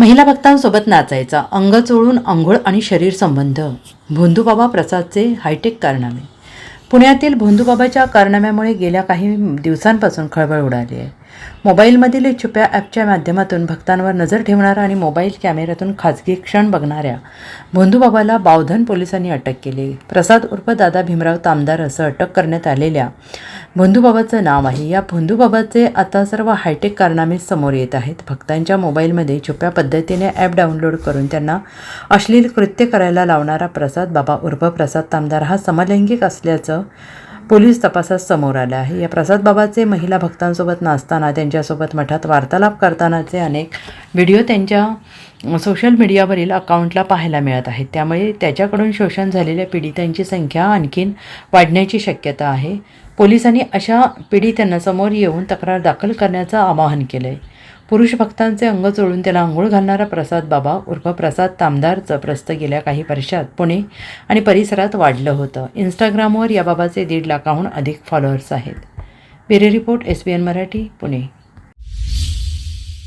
महिला भक्तांसोबत नाचायचा अंग चोळून अंघोळ आणि शरीर संबंध. भोंदूबाबा प्रसादचे हायटेक कारनामे. पुण्यातील भोंदूबाबाच्या कारनाम्यामुळे गेल्या काही दिवसांपासून खळबळ उडाली आहे. मोबाईलमधील छुप्या ॲपच्या माध्यमातून भक्तांवर नजर ठेवणारा आणि मोबाईल कॅमेऱ्यातून खाजगी क्षण बघणाऱ्या भोंदूबाबाला बावधन पोलिसांनी अटक केली. प्रसाद उर्फ दादा भीमराव तामदार असं अटक करण्यात आलेल्या भोंदूबाबाचं नाव आहे. या भोंदूबाबाचे आता सर्व हायटेक कारनामे समोर येत आहेत. भक्तांच्या मोबाईलमध्ये छुप्या पद्धतीने ॲप डाउनलोड करून त्यांना अश्लील कृत्य करायला लावणारा प्रसाद बाबा उर्फ प्रसाद तामदार हा समलैंगिक असल्याचं पोलीस तपासात समोर आलं आहे. या प्रसाद बाबाचे महिला भक्तांसोबत नाचताना त्यांच्यासोबत मठात वार्तालाप करतानाचे अनेक व्हिडिओ त्यांच्या सोशल मीडियावरील अकाउंटला पाहायला मिळत आहेत. त्यामुळे त्याच्याकडून शोषण झालेल्या पीडितांची संख्या आणखीन वाढण्याची शक्यता आहे. पोलिसांनी अशा पीडितांना समोर येऊन तक्रार दाखल करण्याचं आवाहन केलं आहे पुरुष भक्तांचे अंग चोळून त्याला आंघोळ घालणारा प्रसाद बाबा उर्फ प्रसाद तामदारचं प्रस्त गेल्या काही वर्षात पुणे आणि परिसरात वाढलं होतं. इंस्टाग्रामवर या बाबाचे दीड लाखाहून अधिक फॉलोअर्स आहेत. Bureau report S B N Marathi Pune.